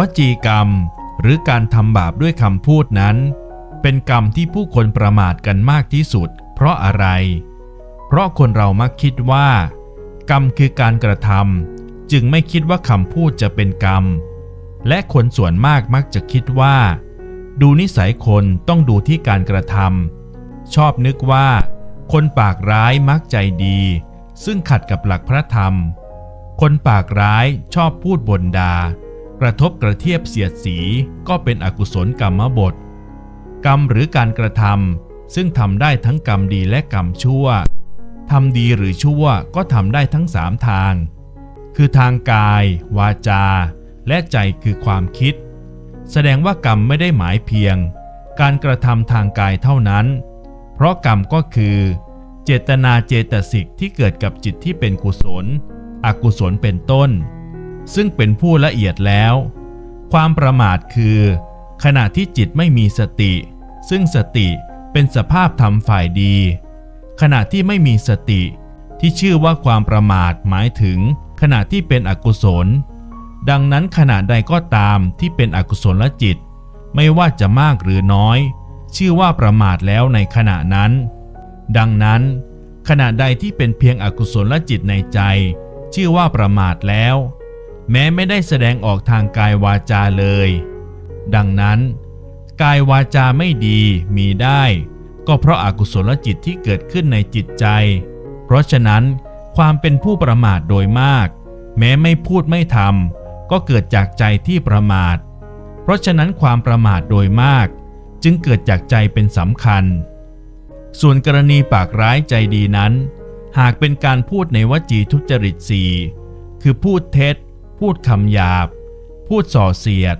วจีกรรม หรือการทำบาปด้วยคำพูดนั้น เป็นกรรมที่ผู้คนประมาทกันมากที่สุด เพราะอะไร เพราะคนเรามักคิดว่า กรรมคือการกระทำจึงไม่คิดว่าคำพูดจะเป็นกรรม และคนส่วนมากมักจะคิดว่า ดูนิสัยคนต้องดูที่การกระทำชอบนึกว่า คนปากร้ายมักใจดี ซึ่งขัดกับหลักพระธรรม คนปากร้ายชอบพูดบ่นด่า กระทบกระเทียบเสียดสีก็เป็นอกุศลกรรมบท กรรมหรือการกระทำซึ่งทำได้ทั้งกรรมดีและกรรมชั่วทำดีหรือชั่วก็ทำได้ทั้งสามทาง คือทางกาย วาจา และใจคือความคิด แสดงว่ากรรมไม่ได้หมายเพียง การกระทำทางกายเท่านั้น เพราะกรรมก็คือ เจตนาเจตสิกที่เกิดกับจิตที่เป็นกุศล อกุศลเป็นต้น ซึ่งเป็นผู้ละเอียดแล้ว ความประมาทคือ ขณะที่จิตไม่มีสติ ซึ่งสติเป็นสภาพธรรมฝ่ายดี ขณะที่ไม่มีสติ ที่ชื่อว่าความประมาทหมายถึง ขณะที่เป็นอกุศล ดังนั้นขณะใดก็ตามที่เป็นอกุศลจิต ไม่ว่าจะมากหรือน้อย ชื่อว่าประมาทแล้วในขณะนั้น ดังนั้น ขณะใดที่เป็นเพียงอกุศลจิตในใจ ชื่อว่าประมาทแล้ว แม้ไม่ได้แสดงออกทางกายวาจาเลย ดังนั้น กายวาจาไม่ดีมีได้ ก็เพราะอากุศลจิตที่เกิดขึ้นในจิตใจ เพราะฉะนั้น ความเป็นผู้ประมาทโดยมาก แม้ไม่พูดไม่ทำก็เกิดจากใจที่ประมาท เพราะฉะนั้นความประมาทโดยมาก จึงเกิดจากใจเป็นสำคัญ ส่วนกรณีปากร้ายใจดีนั้น หากเป็นการพูดในวจีทุจริตสี่คือพูดเท็จ พูดคำหยาบ พูดส่อเสียด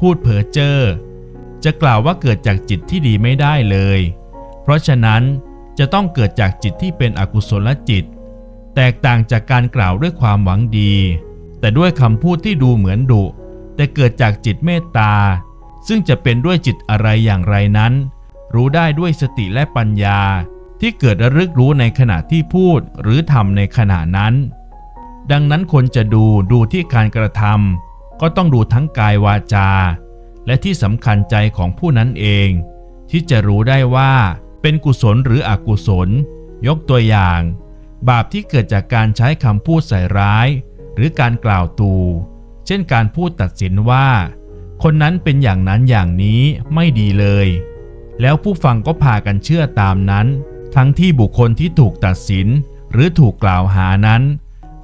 พูดเพ้อเจ้อจะกล่าวว่าเกิดจากจิตที่ดีไม่ได้เลย เพราะฉะนั้นจะต้องเกิดจากจิตที่เป็นอกุศลจิต แตกต่างจากการกล่าวด้วยความหวังดี แต่ด้วยคำพูดที่ดูเหมือนดุ แต่เกิดจากจิตเมตตา ซึ่งจะเป็นด้วยจิตอะไรอย่างไรนั้น รู้ได้ด้วยสติและปัญญาที่เกิดระลึกรู้ในขณะที่พูดหรือทำในขณะนั้น ดังนั้นคนจะดูดูที่การกระทำก็ต้องดูทั้งกายวาจา และที่สำคัญใจของผู้นั้นเอง ที่จะรู้ได้ว่าเป็นกุศลหรืออกุศล ยกตัวอย่าง บาปที่เกิดจากการใช้คำพูดใส่ร้าย หรือการกล่าวตู เช่นการพูดตัดสินว่า คนนั้นเป็นอย่างนั้นอย่างนี้ไม่ดีเลย แล้วผู้ฟังก็พากันเชื่อตามนั้น ทั้งที่บุคคลที่ถูกตัดสิน หรือถูกกล่าวหานั้น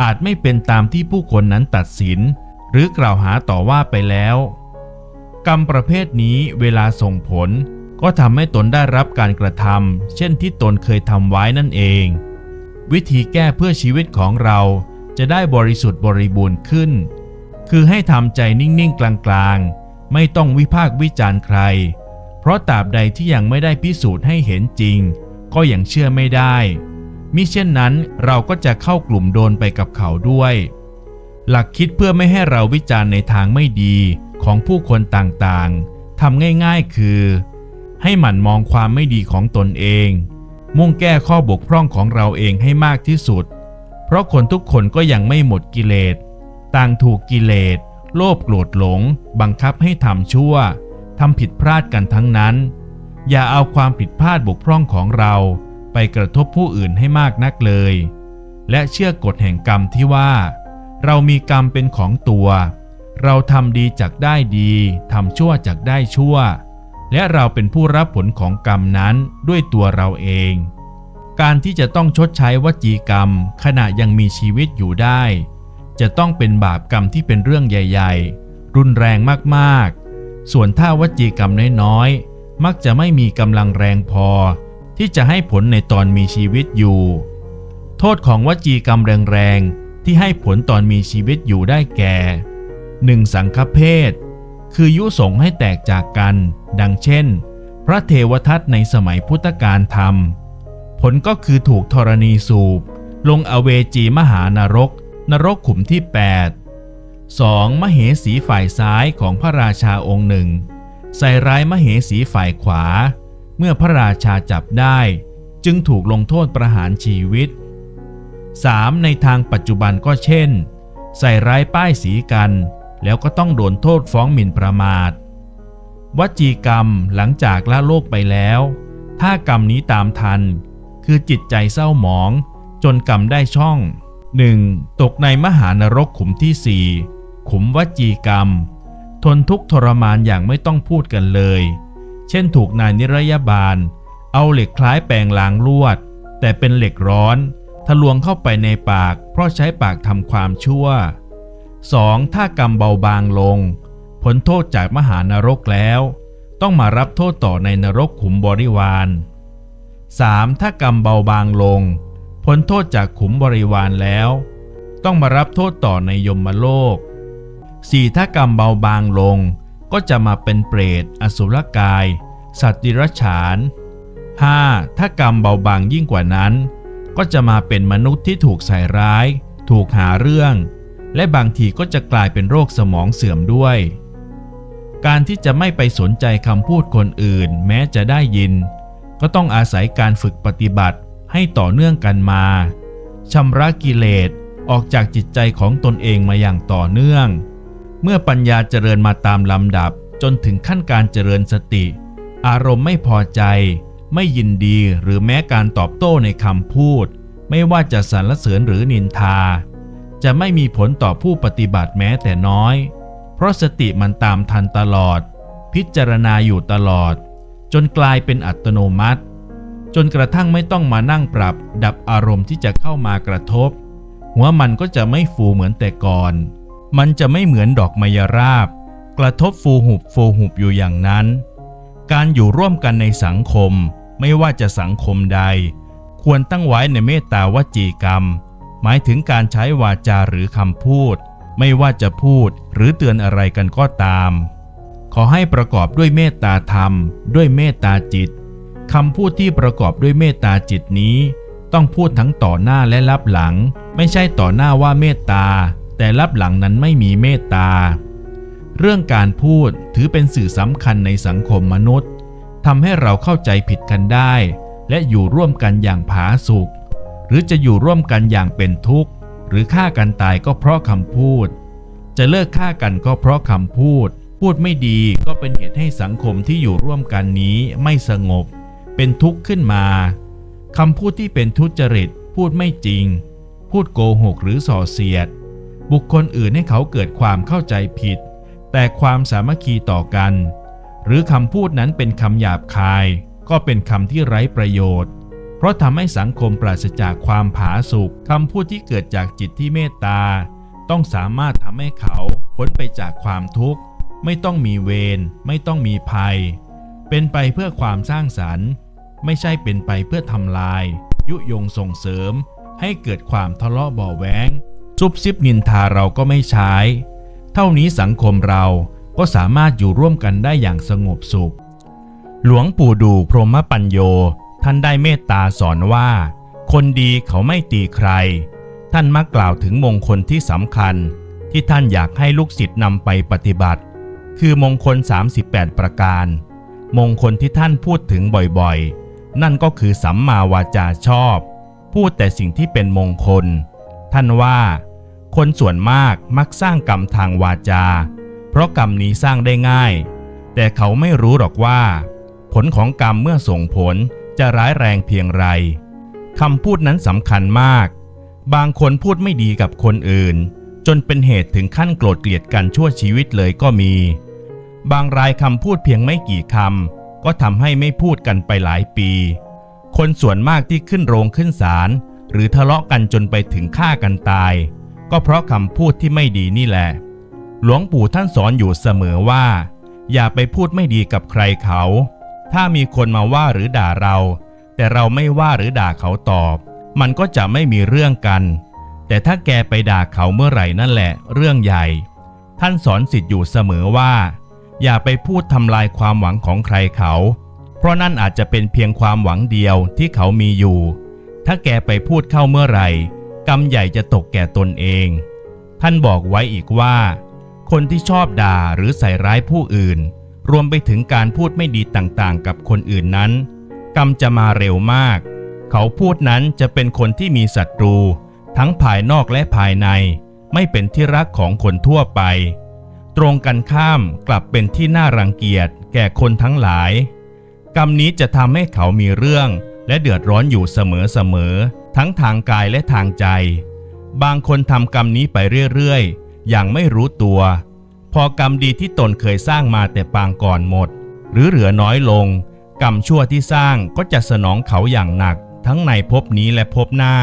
อาจไม่เป็นตามที่ผู้คนนั้นตัดสิน หรือกล่าวหาต่อว่าไปแล้ว กรรมประเภทนี้เวลาส่งผลก็ทำให้ตนได้รับการกระทำเช่นที่ตนเคยทำไว้นั่นเอง วิธีแก้เพื่อชีวิตของเราจะได้บริสุทธิ์บริบูรณ์ขึ้น คือให้ทำใจนิ่ง ๆ กลาง ๆ ไม่ต้องวิพากษ์วิจารณ์ใคร เพราะตราบใดที่ยังไม่ได้พิสูจน์ให้เห็นจริง ก็ยังเชื่อไม่ได้ มิเช่นนั้นเราก็จะเข้ากลุ่มโดนไปกับเขาด้วย หลักคิดเพื่อไม่ให้เราวิจารณ์ในทางไม่ดีของผู้คนต่างๆทำง่ายๆคือ ให้หมั่นมองความไม่ดีของตนเอง มุ่งแก้ข้อบกพร่องของเราเองให้มากที่สุด เพราะคนทุกคนก็ยังไม่หมดกิเลส ต่างถูกกิเลส โลภโกรธหลง บังคับให้ทำชั่วทำผิดพลาดกันทั้งนั้น อย่าเอาความผิดพลาดบกพร่องของเรา ไปกระทบผู้อื่นให้มากนักเลย และเชื่อกฎแห่งกรรมที่ว่า เรามีกรรมเป็นของตัว เราทำดีจากได้ดีทำชั่วจากได้ชั่ว และเราเป็นผู้รับผลของกรรมนั้นด้วยตัวเราเอง การที่จะต้องชดใช้วจีกรรม ขณะยังมีชีวิตอยู่ได้ จะต้องเป็นบาปกรรมที่เป็นเรื่องใหญ่ ๆ รุนแรงมากๆ ส่วนถ้าวจีกรรมน้อยๆมักจะไม่มีกำลังแรงพอ ที่จะให้ผลในตอนมีชีวิตอยู่ โทษของวจีกรรมแรงๆ ที่ให้ผลตอนมีชีวิตอยู่ได้แก่ 1. สังฆเพศ คือยุสงให้แตกจากกัน ดังเช่น พระเทวทัตในสมัยพุทธกาลทำผลก็คือถูกธรณีสูบ ลงอเวจีมหานรก นรกขุมที่ 8 2. มเหสีฝ่ายซ้ายของพระราชาองค์หนึ่งใส่ร้ายมเหสีฝ่ายขวา เมื่อพระราชาจับได้ จึงถูกลงโทษประหารชีวิต 3. ในทางปัจจุบันก็เช่น ใส่ร้ายป้ายสีกัน แล้วก็ต้องโดนโทษฟ้องหมิ่นประมาทวจีกรรมหลังจากละโลกไปแล้ว ถ้ากรรมนี้ตามทัน คือจิตใจเศร้าหมอง จนกรรมได้ช่อง 1. ตกในมหานรกขุมที่สี่ขุมวจีกรรม ทนทุกทรมานอย่างไม่ต้องพูดกันเลย เช่นถูกนายนิรยาบาล เอาเหล็กคล้ายแปลงล้างลวด แต่เป็นเหล็กร้อนทะลวงเข้าไปในปาก เพราะใช้ปากทำความชั่ว 2. ถ้ากรรมเบาบางลง ผลโทษจากมหานรกแล้ว ต้องมารับโทษต่อในนรกขุมบริวาร 3. ถ้ากรรมเบาบางลงพ้นโทษจากขุมบริวารแล้ว ต้องมารับโทษต่อในยมโลก 4. ถ้ากรรมเบาบางลง ก็จะมาเป็นเปรต อสุรกาย สัตว์ดิรัจฉาน 5. ถ้ากรรมเบาบางยิ่งกว่านั้น ก็จะมาเป็นมนุษย์ที่ถูกใส่ร้าย ถูกหาเรื่อง และบางทีก็จะกลายเป็นโรคสมองเสื่อมด้วย การที่จะไม่ไปสนใจคำพูดคนอื่น แม้จะได้ยิน ก็ต้องอาศัยการฝึกปฏิบัติให้ต่อเนื่องกันมาชำระกิเลสออกจากจิตใจของตนเองมาอย่างต่อเนื่อง เมื่อปัญญาเจริญมาตามลำดับจนถึงขั้นการเจริญสติ อารมณ์ไม่พอใจ ไม่ยินดีหรือแม้การตอบโต้ในคำพูด ไม่ว่าจะสรรเสริญหรือนินทา จะไม่มีผลต่อผู้ปฏิบัติแม้แต่น้อย เพราะสติมันตามทันตลอด พิจารณาอยู่ตลอด จนกลายเป็นอัตโนมัติ จนกระทั่งไม่ต้องมานั่งปรับ ดับอารมณ์ที่จะเข้ามากระทบ หัวมันก็จะไม่ฟูเหมือนแต่ก่อน มันจะไม่เหมือนดอกมายราบ กระทบฟูหุบฟูหุบอยู่อย่างนั้น การอยู่ร่วมกันในสังคมไม่ว่าจะสังคมใด ควรตั้งไว้ในเมตตาวจีกรรม หมายถึงการใช้วาจาหรือคำพูด ไม่ว่าจะพูดหรือเตือนอะไรกันก็ตาม ขอให้ประกอบด้วยเมตตาธรรม ด้วยเมตตาจิตคำพูดที่ประกอบด้วยเมตตาจิตนี้ ต้องพูดทั้งต่อหน้าและรับหลัง ไม่ใช่ต่อหน้าว่าเมตตา แต่รับหลังนั้นไม่มีเมตตา เรื่องการพูดถือเป็นสื่อสำคัญในสังคมมนุษย์ทำให้เราเข้าใจผิดกันได้ และอยู่ร่วมกันอย่างผาสุกหรือจะอยู่ร่วมกันอย่างเป็นทุกข์ หรือฆ่ากันตายก็เพราะคำพูด จะเลิกฆ่ากันก็เพราะคำพูด พูดไม่ดีก็เป็นเหตุให้สังคมที่อยู่ร่วมกันนี้ไม่สงบ เป็นทุกข์ขึ้นมาคำพูดที่เป็นทุจริต พูดไม่จริง พูดโกหกหรือส่อเสียด บุคคลอื่นให้เขาเกิดความเข้าใจผิด แต่ความสามัคคีต่อกัน หรือคำพูดนั้นเป็นคำหยาบคาย ก็เป็นคำที่ไร้ประโยชน์ เพราะทำให้สังคมปราศจากความผาสุกคำพูดที่เกิดจากจิตที่เมตตา ต้องสามารถทำให้เขาพ้นไปจากความทุกข์ ไม่ต้องมีเวรไม่ต้องมีภัย เป็นไปเพื่อความสร้างสรรค์ ไม่ใช่เป็นไปเพื่อทำลาย ยุยงส่งเสริม ให้เกิดความทะเลาะเบาะแวง ซุบซิบนินทาเราก็ไม่ใช้ เท่านี้สังคมเราก็สามารถอยู่ร่วมกันได้อย่างสงบสุข หลวงปู่ดูพรหมปัญโย ท่านได้เมตตาสอนว่า คนดีเขาไม่ตีใคร ท่านมักกล่าวถึงมงคลที่สำคัญ ที่ท่านอยากให้ลูกศิษย์นำไปปฏิบัติ คือมงคล 38 ประการ มงคลที่ท่านพูดถึงบ่อยๆ นั่นก็คือสัมมาวาจาชอบ พูดแต่สิ่งที่เป็นมงคล ท่านว่า คนส่วนมากมักสร้างกรรมทางวาจา เพราะกรรมนี้สร้างได้ง่าย แต่เขาไม่รู้หรอกว่า ผลของกรรมเมื่อส่งผลจะร้ายแรงเพียงไรคำพูดนั้นสำคัญมาก บางคนพูดไม่ดีกับคนอื่น จนเป็นเหตุถึงขั้นโกรธเกลียดกันชั่วชีวิตเลยก็มี บางรายคำพูดเพียงไม่กี่คำก็ทำให้ไม่พูดกันไปหลายปี คนส่วนมากที่ขึ้นโรงขึ้นศาลหรือทะเลาะกันจนไปถึงฆ่ากันตาย ก็เพราะคำพูดที่ไม่ดีนี่แหละ หลวงปู่ท่านสอนอยู่เสมอว่า อย่าไปพูดไม่ดีกับใครเขา ถ้ามีคนมาว่าหรือด่าเรา แต่เราไม่ว่าหรือด่าเขาตอบ มันก็จะไม่มีเรื่องกัน แต่ถ้าแกไปด่าเขาเมื่อไหร่นั่นแหละ เรื่องใหญ่ ท่านสอนสิทธิ์อยู่เสมอว่า อย่าไปพูดทำลายความหวังของใครเขา เพราะนั่นอาจจะเป็นเพียงความหวังเดียวที่เขามีอยู่ ถ้าแกไปพูดเข้าเมื่อไหร่ กรรมใหญ่จะตกแก่ตนเอง ท่านบอกไว้อีกว่า คนที่ชอบด่าหรือใส่ร้ายผู้อื่น รวมไปถึงการพูดไม่ดีต่างๆ กับคนอื่นนั้น กรรมจะมาเร็วมาก เขาพูดนั้นจะเป็นคนที่มีศัตรู ทั้งภายนอกและภายใน ไม่เป็นที่รักของคนทั่วไป ตรงกันข้ามกลับเป็นที่น่ารังเกียจแก่คนทั้งหลาย กรรมนี้จะทำให้เขามีเรื่องและเดือดร้อนอยู่เสมอๆ ทั้งทางกายและทางใจ บางคนทำกรรมนี้ไปเรื่อยๆ อย่างไม่รู้ตัว พอกรรมดีที่ตนเคยสร้างมาแต่ปางก่อนหมด หรือเหลือน้อยลง กรรมชั่วที่สร้างก็จะสนองเขาอย่างหนัก ทั้งในภพนี้และภพหน้า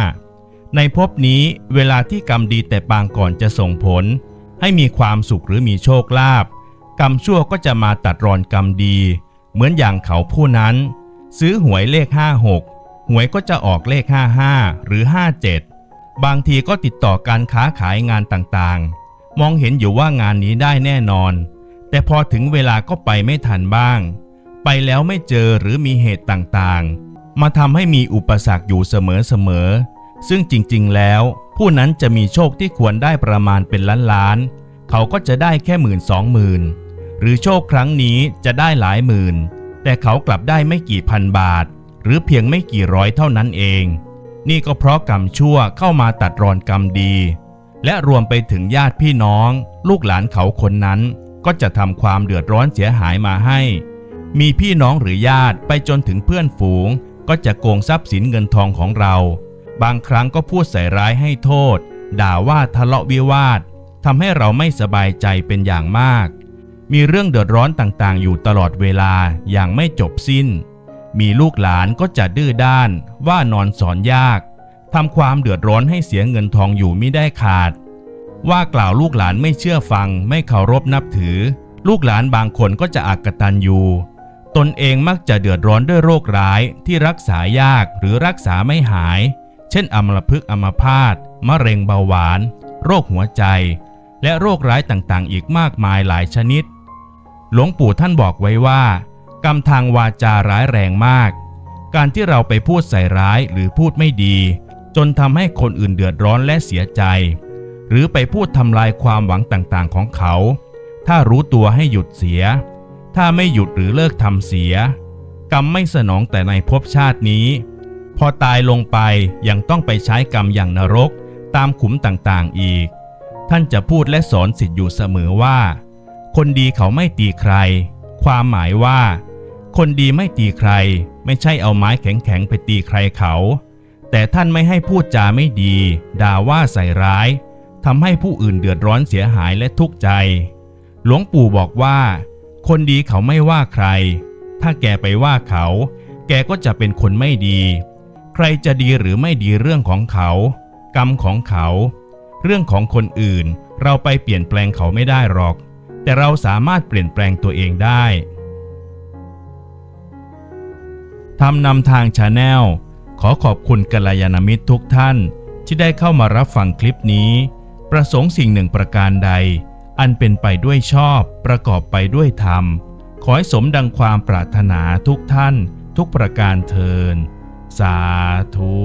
ในภพนี้เวลาที่กรรมดีแต่ปางก่อนจะส่งผล ให้มีความสุขหรือมีโชคลาภกรรมชั่วก็จะมาตัดรอนกรรมดี เหมือนอย่างเขาผู้นั้น ซื้อหวยเลข 56 หวยก็จะออกเลข 55 หรือ 57 บางทีก็ติดต่อการค้าขายงานต่างๆ มองเห็นอยู่ว่างานนี้ได้แน่นอน แต่พอถึงเวลาก็ไปไม่ทันบ้าง ไปแล้วไม่เจอหรือมีเหตุต่างๆ มาทำให้มีอุปสรรคอยู่เสมอๆ ซึ่งจริงๆ แล้ว ผู้นั้นจะมีโชคที่ควรได้ประมาณเป็นล้านๆ เขาก็จะได้แค่หมื่นสองหมื่นหรือโชคครั้งนี้จะได้หลายหมื่น แต่เขากลับได้ไม่กี่พันบาท หรือเพียงไม่กี่ร้อยเท่านั้นเอง นี่ก็เพราะกรรมชั่วเข้ามาตัดรอนกรรมดี และรวมไปถึงญาติพี่น้อง ลูกหลานเขาคนนั้น ก็จะทำความเดือดร้อนเสียหายมาให้ มีพี่น้องหรือญาติไปจนถึงเพื่อนฝูง ก็จะโกงทรัพย์สินเงินทองของเรา บางครั้งก็พูดใส่ร้ายให้โทษ ด่าว่าทะเลาะวิวาททำให้เราไม่สบายใจเป็นอย่างมาก มีเรื่องเดือดร้อนต่างๆ อยู่ตลอดเวลาอย่างไม่จบสิ้น มีลูกหลานก็จะดื้อด้านว่านอนสอนยากทำความเดือดร้อนให้เสียเงินทองอยู่ไม่ได้ขาด ว่ากล่าวลูกหลานไม่เชื่อฟัง ไม่เคารพนับถือ ลูกหลานบางคนก็จะอักตันอยู่ตนเองมักจะเดือดร้อนด้วยโรคร้ายที่รักษายากหรือรักษาไม่หาย เช่นอัมพฤกษ์อัมพาตมะเร็งเบาหวาน โรคหัวใจ และโรคร้ายต่างๆ อีกมากมายหลายชนิด หลวงปู่ท่านบอกไว้ว่า กรรมทางวาจาร้ายแรงมาก การที่เราไปพูดใส่ร้ายหรือพูดไม่ดี จนทำให้คนอื่นเดือดร้อนและเสียใจ หรือไปพูดทำลายความหวังต่างๆของเขา ถ้ารู้ตัวให้หยุดเสีย ถ้าไม่หยุดหรือเลิกทำเสีย กรรมไม่สนองแต่ในภพชาตินี้ พอตายลงไปยังต้องไปใช้กรรมอย่างนรกตามขุมต่างๆอีก ท่านจะพูดและสอนสิทธิ์อยู่เสมอว่า คนดีเขาไม่ตีใคร ความหมายว่า คนดีไม่ตีใคร ไม่ใช่เอาไม้แข็งๆไปตีใครเขา แต่ท่านไม่ให้พูดจาไม่ดี ด่าว่าใส่ร้ายทำให้ผู้อื่นเดือดร้อนเสียหายและทุกข์ใจ หลวงปู่บอกว่า คนดีเขาไม่ว่าใคร ถ้าแกไปว่าเขา แกก็จะเป็นคนไม่ดี ใครจะดีหรือไม่ดีเรื่องของเขา กรรมของเขา เรื่องของคนอื่น เราไปเปลี่ยนแปลงเขาไม่ได้หรอก แต่เราสามารถเปลี่ยนแปลงตัวเองได้ ทำนำทางชาแนลขอขอบคุณกัลยาณมิตรทุกท่านที่ได้เข้ามารับฟังคลิปนี้ ประสงค์สิ่งหนึ่งประการใด อันเป็นไปด้วยชอบ ประกอบไปด้วยธรรม ขอให้สมดังความปรารถนาทุกท่าน ทุกประการเทิน สาธุ